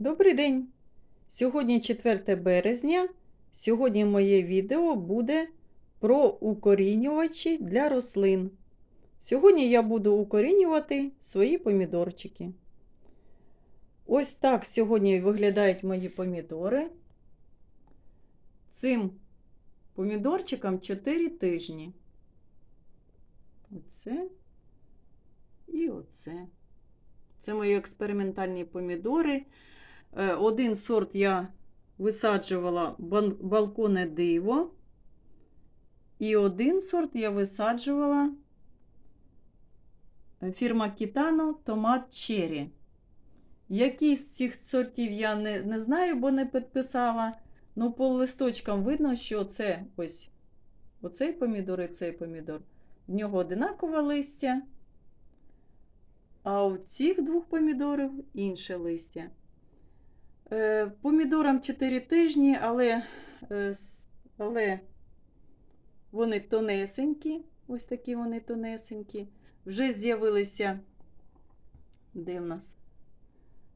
Добрий день! Сьогодні 4 березня. Сьогодні моє відео буде про укорінювачі для рослин. Сьогодні я буду укорінювати свої помідорчики. Ось так сьогодні виглядають мої помідори. Цим помідорчикам 4 тижні. Оце і оце. Це мої експериментальні помідори. Е, Один сорт я висаджувала балконе диво. І один сорт я висаджувала е, фірма Кітано Томат Черрі. Який з цих сортів я не, не знаю, бо не підписала. Ну, по листочкам видно, що це ось оцей помідор і цей помідор. В нього одинакове листя. А у цих двох помідорів інше листя. Е, помідорам 4 тижні, але, е, але вони тонесенькі, ось такі вони тонесенькі. Вже з'явилися, де в нас?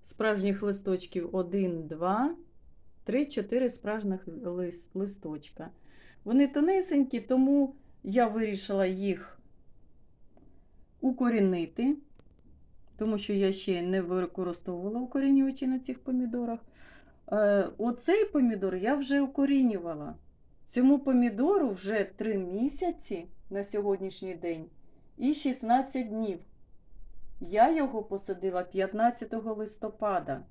Справжніх листочків 1, 2, 3, 4 справжніх лис- листочка. Вони тонесенькі, тому я вирішила їх укорінити тому що я ще не використовувала укорінювачі на цих помідорах. Е, оцей помідор я вже укорінювала. Цьому помідору вже 3 місяці на сьогоднішній день і 16 днів. Я його посадила 15 листопада.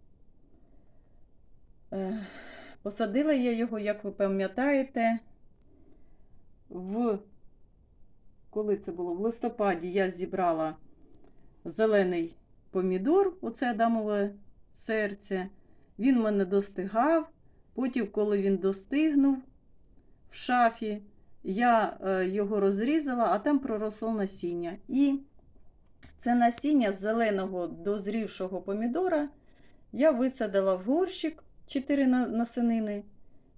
Е, посадила я його, як ви пам'ятаєте, в коли це було? В листопаді я зібрала зелений помідор, оце адамове серце. Він мене достигав. Потім, коли він достигнув в шафі, я е, його розрізала, а там проросло насіння. І це насіння з зеленого дозрівшого помідора я висадила в горщик 4 на- насинини.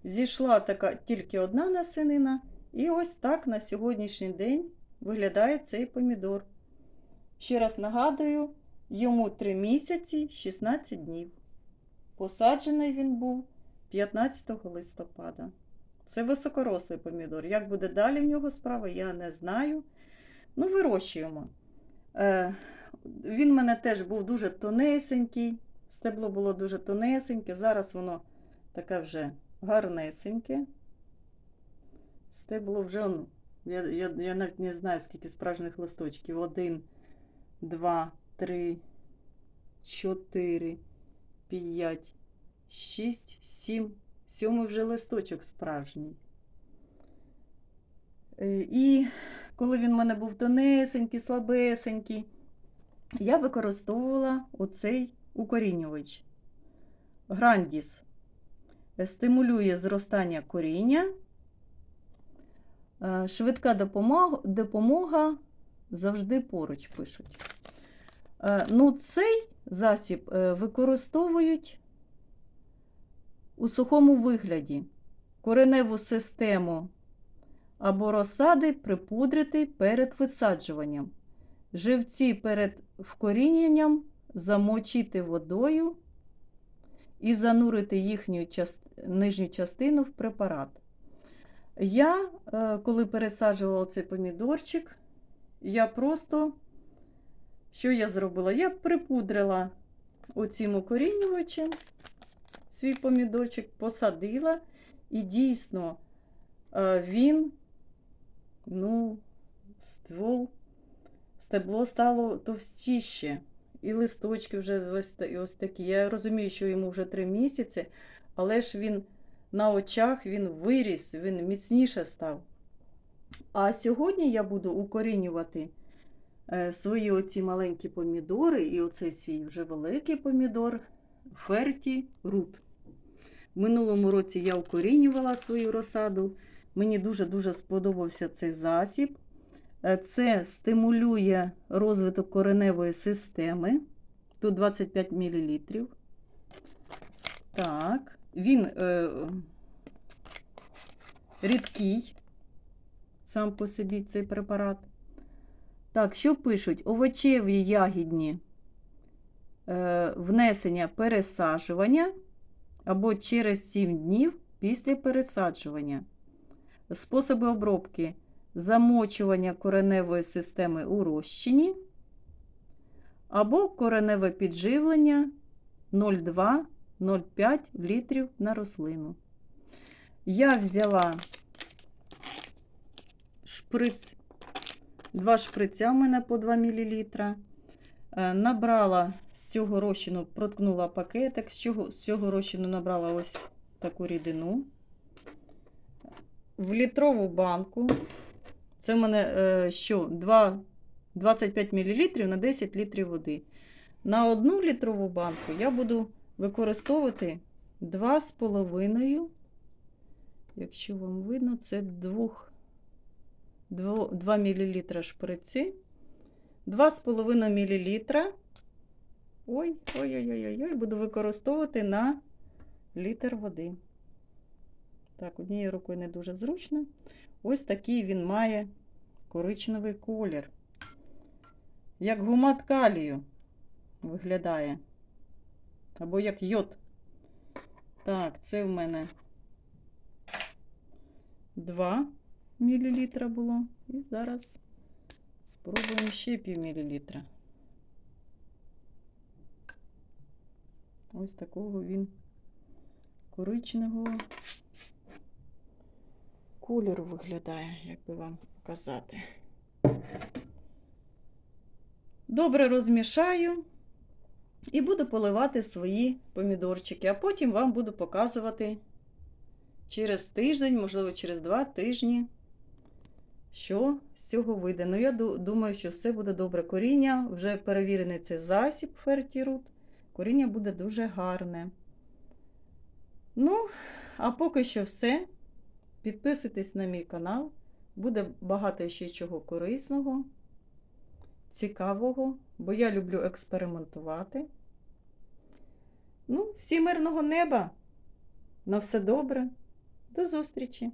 Зійшла така тільки одна насинина. І ось так на сьогоднішній день виглядає цей помідор. Ще раз нагадую, йому 3 місяці 16 днів. Посаджений він був 15 листопада. Це високорослий помідор. Як буде далі в нього справа, я не знаю. Ну, вирощуємо. Е, він в мене теж був дуже тонесенький. Стебло було дуже тонесеньке. Зараз воно таке вже гарнесеньке. Стебло вже, ну, я, я, я навіть не знаю, скільки справжніх листочків. Один, два, три, чотири, п'ять, шість, сім. Сьомий вже листочок справжній. Е, І коли він в мене був тонесенький, слабесенький, я використовувала оцей укорінювач. Грандіс стимулює зростання коріння. Е, Швидка допомога, допомога завжди поруч пишуть. Е, Ну, цей засіб е, використовують у сухому вигляді. Кореневу систему або розсади припудрити перед висаджуванням. Живці перед вкоріненням замочити водою і занурити їхню част- нижню частину в препарат. Я, е, коли пересаджувала цей помідорчик, я просто, що я зробила? Я припудрила оцим укорінювачем свій помідорчик, посадила, і дійсно е, він, ну, ствол, стебло стало товстіше. І листочки вже ось, ось такі. Я розумію, що йому вже три місяці, але ж він на очах він виріс, він міцніше став. А сьогодні я буду укорінювати свої оці маленькі помідори і оцей свій вже великий помідор Ферті Рут. В минулому році я укорінювала свою розсаду. Мені дуже-дуже сподобався цей засіб. Е, Це стимулює розвиток кореневої системи. Тут 25 мл. Так, він е, рідкий сам по собі цей препарат. Так, що пишуть? Овочеві ягідні е, внесення пересаджування або через 7 днів після пересаджування. Способи обробки замочування кореневої системи у розчині або кореневе підживлення 0,2-0,5 літрів на рослину. Я взяла шприц, два шприця у мене по 2 мл. Набрала з цього розчину, проткнула пакетик, з цього, з цього розчину набрала ось таку рідину. В літрову банку. Це в мене е, що? 2, 25 мл на 10 літрів води. На одну літрову банку я буду використовувати 2,5, якщо вам видно, це 2, 2, 2 мл шприці. 2,5 мл. Ой, ой-ой-ой, буду використовувати на літр води. Так, однією рукою не дуже зручно. Ось такий він має коричневий колір. Як гумат калію виглядає. Або як йод. Так, це в мене 2 мл було. І зараз спробуємо ще пів мілілітра. Ось такого він коричневого кольору виглядає, як би вам показати. Добре розмішаю і буду поливати свої помідорчики, а потім вам буду показувати через тиждень, можливо, через два тижні, що з цього вийде. Ну, я думаю, що все буде добре. Коріння, вже перевірений цей засіб фертірут. Коріння буде дуже гарне. Ну, а поки що все. Підписуйтесь на мій канал. Буде багато ще чого корисного, цікавого, бо я люблю експериментувати. Ну, всім мирного неба! На все добре. До зустрічі!